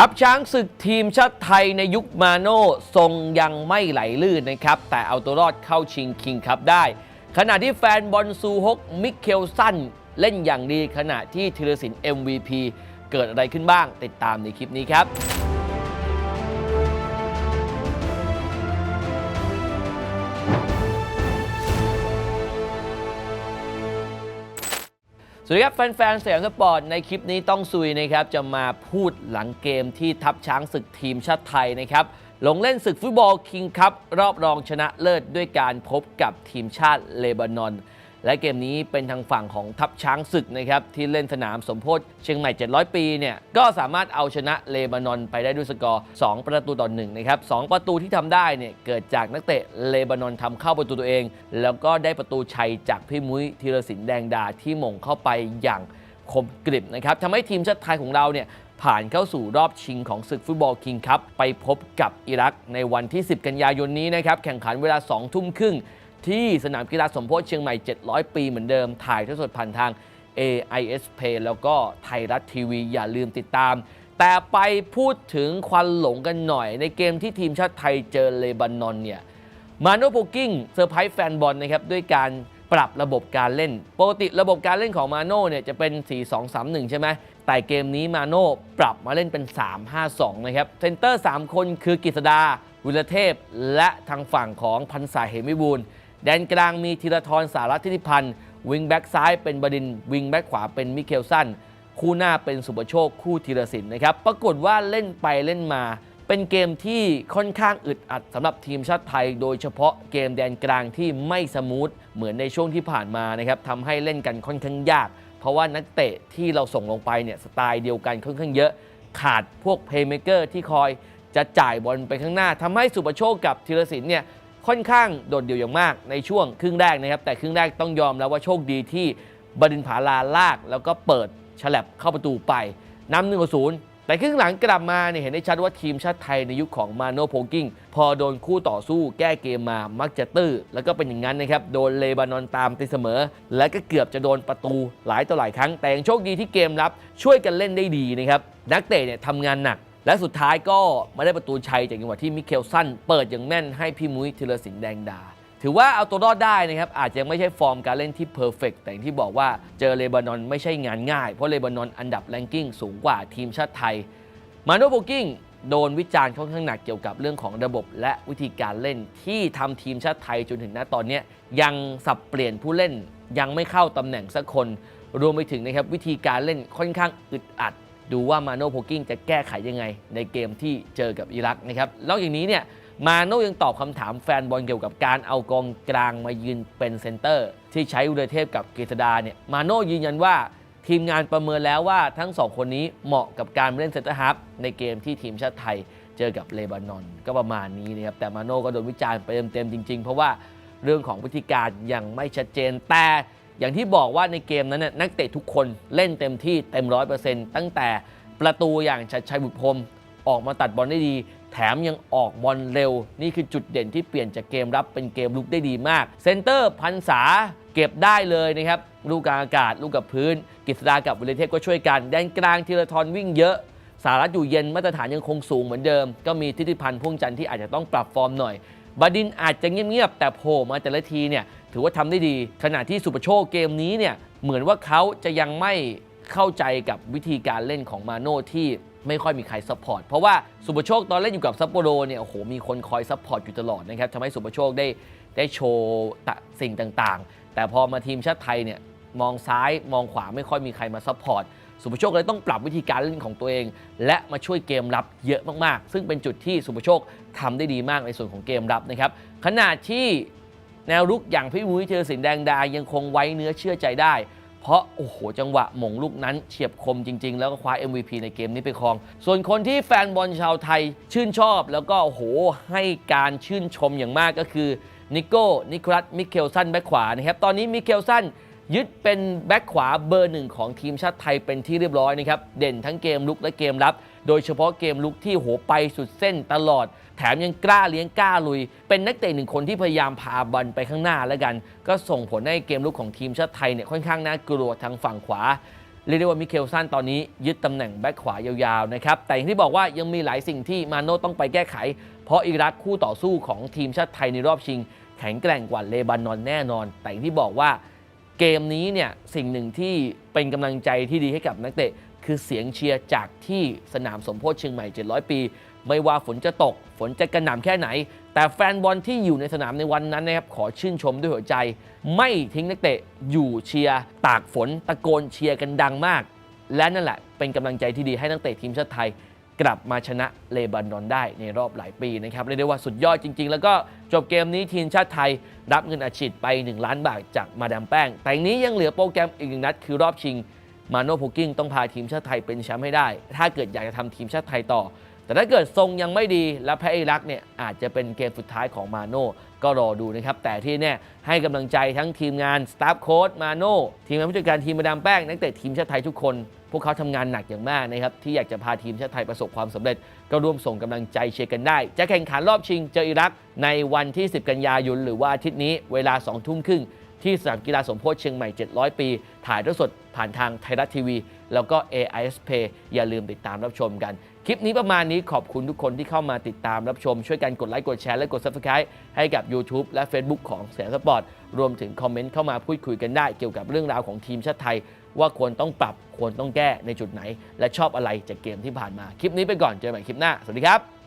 ทัพช้างศึกทีมชาติไทยในยุคมาโน่ทรงยังไม่ไหลลื่นนะครับ แต่เอาตัวรอดเข้าชิงคิงครับได้ ขณะที่แฟนบอลซูฮกมิเคลสันเล่นอย่างดีขณะที่ธีรศิลป์ MVP เกิดอะไรขึ้นบ้างติดตามในคลิปนี้ครับ สวัสดีครับ แฟนๆสยามสปอร์ตในคลิปนี้ต้องซุยนะครับ จะมาพูดหลังเกมที่ทัพช้างศึกทีมชาติไทยนะครับ ลงเล่นศึกฟุตบอลคิงคัพรอบรองชนะเลิศด้วยการพบกับทีมชาติเลบานอน และเกมนี้เป็นทางฝั่งของทัพช้างศึกนะครับที่เล่นสนามสมโพธิเชียงใหม่ 700 ปีเนี่ยก็สามารถเอาชนะเลบานอนไปได้ด้วยสกอร์ 2 ประตูต่อ1นะครับสองประตูที่ทำได้เนี่ยเกิดจากนักเตะเลบานอนทำเข้าประตูตัวเอง แล้วก็ได้ประตูชัยจากพี่มุ้ยธีรศิลป์แดงดาที่มงเข้าไปอย่างคมกริบนะครับทำให้ทีมชาติไทยของเราเนี่ยผ่านเข้าสู่รอบชิงของศึกฟุตบอลคิงคัพไปพบกับอิรักในวันที่ 10 กันยายนนี้นะครับ แข่งขันเวลา 2 ทุ่มครึ่ง ที่สนามกีฬาสมโพธิเชียงใหม่ 700 ปีเหมือนเดิม ถ่ายทอดสดผ่านทาง AIS Play แล้วก็ไทยรัฐทีวีอย่าลืมติดตาม แต่ไปพูดถึงควันหลงกันหน่อย ในเกมที่ทีมชาติไทยเจอเลบานอนเนี่ยมาโนโปกิ้งเซอร์ไพรส์แฟนบอลนะครับด้วยการปรับระบบการเล่น ปกติระบบการเล่นของมาโน่เนี่ยจะเป็น 4-2-3-1 ใช่ไหม แต่เกมนี้มาโน่ปรับมาเล่นเป็น 3-5-2 นะครับ เซนเตอร์ 3 คนคือกฤษดา วิรเทพ และทางฝั่งของพันษาเหมิบูล แดนกลางมีธีรทรสารัตทิติพันธ์วิงแบ็กซ้ายเป็นบดินวิงแบ็กขวาเป็นมิเคลสันคู่หน้าเป็นสุประโชคคู่ธีรศิลป์นะครับปรากฏว่าเล่นไปเล่นมา เป็นเกมที่ค่อนข้างอึดอัดสำหรับทีมชาติไทย โดยเฉพาะเกมแดนกลางที่ไม่สมูทเหมือนในช่วงที่ผ่านมานะครับทำให้เล่นกันค่อนข้างยาก เพราะว่านักเตะที่เราส่งลงไปเนี่ยสไตล์เดียวกันค่อนข้างเยอะขาดพวกเพย์เมเกอร์ที่คอยจะจ่ายบอลไปข้างหน้าทำให้สุประโชคกับธีรศิลป์เนี่ย ค่อนข้างโดดเดี่ยวอย่างมากในช่วงครึ่งแรกนะครับ แต่ครึ่งแรกต้องยอมแล้วว่าโชคดีที่บดินผาลาลาก แล้วก็เปิดฉลับเข้าประตูไปนำหนึ่งศูนย์แต่ครึ่งหลังกลับมาเนี่ยเห็นได้ชัดว่าทีมชาติไทยในยุคของมาโนโพกิ้งพอโดนคู่ต่อสู้แก้เกมมามักจะตื้อแล้วก็เป็นอย่างนั้นนะครับ โดนเลบานอนตามตีเสมอ และก็เกือบจะโดนประตูหลายต่อหลายครั้ง แต่ยังโชคดีที่เกมรับช่วยกันเล่นได้ดีนะครับนักเตะเนี่ยทำงานหนัก และสุดท้ายก็ไมาได้ประตูชัยจากจังหวะที่มิเคลสันเปิดอย่างแม่นให้พี่มุ้ยธีรศิลป์แดงดา ถือว่าเอาตัวรอดได้นะครับอาจจะไม่ใช่ฟอร์มการเล่นที่เพอร์เฟกแต่อย่างที่บอกว่าเจอเลบานอนไม่ใช่งานง่าย เพราะเลบานอนอันดับแรงกิ้งสูงกว่าทีมชาติไทยมาโนโบกิ้งโดนวิจารณ์ค่อนข้างหนักเกี่ยวกับเรื่องของระบบและวิธีการเล่นที่ทำทีมชาติไทยจนถึงณตอนนี้ยยังสับเปลี่ยนผู้เล่นยังไม่เข้าตำแหน่งสักคน รวมไปถึงนะครับวิธีการเล่นค่อนข้างอึดอัด ดูว่ามาโนโพกิ้งจะแก้ไขยังไง ในเกมที่เจอกับอิรักนะครับแล้วอย่างนี้เนี่ยมาโน่ยังตอบคำถามแฟนบอลเกี่ยวกับการเอากองกลางมายืนเป็นเซนเตอร์ ที่ใช้อุดเทพกับกฤษดาเนี่ยมาโน่ยืนยันว่าทีมงานประเมินแล้วว่าทั้งสองคนนี้เหมาะกับการเล่นเซนเตอร์ฮาร์ฟในเกมที่ทีมชาติไทยเจอกับเลบานอน ก็ประมาณนี้นะครับแต่มาโน่ก็โดนวิจารณ์ไปเต็มๆจริง ๆ เพราะว่าเรื่องของวิธีการยังไม่ชัดเจนแต่ อย่างที่บอกว่าในเกมนั้นน่ะนักเตะทุกคนเล่นเต็มที่เต็มร้อยเปอร์เซ็นต์ตั้งแต่ประตูอย่างชัดชัยบุตรพรมออกมาตัดบอลได้ดี แถมยังออกบอลเร็ว นี่คือจุดเด่นที่เปลี่ยนจากเกมรับเป็นเกมลุกได้ดีมาก เซนเตอร์พันษาเก็บได้เลยนะครับลูกกลางอากาศ ลูกกับพื้นกฤษดากับวิเลเทพก็ช่วยกันแดนกลางธีรทรวิ่งเยอะสารัตอยู่เย็นมาตรฐานยังคงสูงเหมือนเดิม ก็มีทิติพันธ์พ่วงจันทร์ที่อาจจะต้องปรับฟอร์มหน่อย บดินอาจจะเงียบๆ แต่โผล่มาแต่ละทีเนี่ยถือว่าทำได้ดี ขณะที่สุประโชคเกมนี้เนี่ยเหมือนว่าเขาจะยังไม่เข้าใจกับวิธีการเล่นของมาโน่ที่ไม่ค่อยมีใครซัพพอร์ต เพราะว่าสุประโชคตอนเล่นอยู่กับซัปโปโรเนี่ยโอ้โหมีคนคอยซัพพอร์ตอยู่ตลอดนะครับทำให้สุประโชคได้ได้โชว์สิ่งต่างๆ แต่พอมาทีมชาติไทยเนี่ยมองซ้ายมองขวาไม่ค่อยมีใครมาซัพพอร์ต สุภโชคเลยต้องปรับวิธีการเล่นของตัวเอง และมาช่วยเกมรับเยอะมากๆ ซึ่งเป็นจุดที่สุภโชคทำได้ดีมากในส่วนของเกมรับนะครับขณะที่แนวรุกอย่างพี่มุ้ยเทอสินแดงดายังคงไว้เนื้อเชื่อใจได้ เพราะโอ้โหจังหวะหมงลูกนั้นเฉียบคมจริง ๆ แล้วก็คว้า MVP ในเกมนี้ไปครอง ส่วนคนที่แฟนบอลชาวไทยชื่นชอบ แล้วก็โอ้โหให้การชื่นชมอย่างมากก็คือนิโก้นิโคลัสมิเคลสันแบ็คขวานะครับตอนนี้มิเคลสัน ยึดเป็นแบ็คขวาเบอร์หนึ่งของทีมชาติไทยเป็นที่เรียบร้อยนะครับ เด่นทั้งเกมลุกและเกมรับ โดยเฉพาะเกมลุกที่โหไปสุดเส้นตลอด แถมยังกล้าเลี้ยงกล้าลุย เป็นนักเตะหนึ่งคนที่พยายามพาบอลไปข้างหน้าแล้วกัน ก็ส่งผลให้เกมลุกของทีมชาติไทยเนี่ยค่อนข้างน่ากลัวทางฝั่งขวาเรียกได้ว่ามิเคลซันตอนนี้ยึดตำแหน่งแบ็คขวายาวๆนะครับ แต่อย่างที่บอกว่ายังมีหลายสิ่งที่มาโน่ต้องไปแก้ไข เพราะอิรักคู่ต่อสู้ของทีมชาติไทยในรอบชิง แข็งแกร่งกว่าเลบานอนแน่นอน แต่อย่างที่บอกว่า เกมนี้เนี่ยสิ่งหนึ่งที่เป็นกำลังใจที่ดีให้กับนักเตะ คือเสียงเชียร์จากที่สนามสมโพธิเชียงใหม่ 700 ปี ไม่ว่าฝนจะตก ฝนจะกระหน่ำแค่ไหน แต่แฟนบอลที่อยู่ในสนามในวันนั้นนะครับขอชื่นชมด้วยหัวใจ ไม่ทิ้งนักเตะอยู่เชียร์ตากฝนตะโกนเชียร์กันดังมาก และนั่นแหละเป็นกำลังใจที่ดีให้นักเตะทีมชาติไทย กลับมาชนะเลบานอนได้ในรอบหลายปีนะครับเรียกได้ว่าสุดยอดจริง ๆ แล้วก็จบเกมนี้ทีมชาติไทยรับเงินอาชีพไป 1 ล้านบาทจากมาดามแป้ง แต่นี้ยังเหลือโปรแกรมอีกหนึ่งนัดคือรอบชิงมาโนโพกิ้งต้องพาทีมชาติไทยเป็นแชมป์ให้ได้ ถ้าเกิดอยากจะทำทีมชาติไทยต่อ แต่ถ้าเกิดทรงยังไม่ดีและแพ้อิรักเนี่ยอาจจะเป็นเกมสุดท้ายของมาโน่ก็รอดูนะครับ แต่ที่แน่ให้กำลังใจทั้งทีมงานสตาฟโค้ชมาโน่ทีมงานผู้จัดการทีมมาดามแป้งนักเตะทีมชาติไทยทุกคน พวกเขาทำงานหนักอย่างมากนะครับ ที่อยากจะพาทีมชาติไทยประสบความสำเร็จ ก็ร่วมส่งกำลังใจเชียร์กันได้ จะแข่งขันรอบชิงเจออิรักในวันที่ 10 กันยายนหรือว่าอาทิตย์นี้เวลา 2 ทุ่มครึ่ง ที่สนามกีฬาสมโพธิเชียงใหม่ 700 ปี ถ่ายทอดสดผ่านทางไทยรัฐทีวี แล้วก็ AIS Pay อย่าลืมติดตามรับชมกัน คลิปนี้ประมาณนี้ขอบคุณทุกคนที่เข้ามาติดตามรับชม ช่วยกันกดไลค์กดแชร์และกด Subscribe ให้กับ YouTube และ Facebook ของแสนสปอร์ต รวมถึงคอมเมนต์เข้ามาพูดคุยกันได้ เกี่ยวกับเรื่องราวของทีมชาติไทย ว่าควรต้องปรับควรต้องแก้ในจุดไหน และชอบอะไรจากเกมที่ผ่านมาคลิปนี้ไปก่อนเจอกันใหม่คลิปหน้าสวัสดีครับ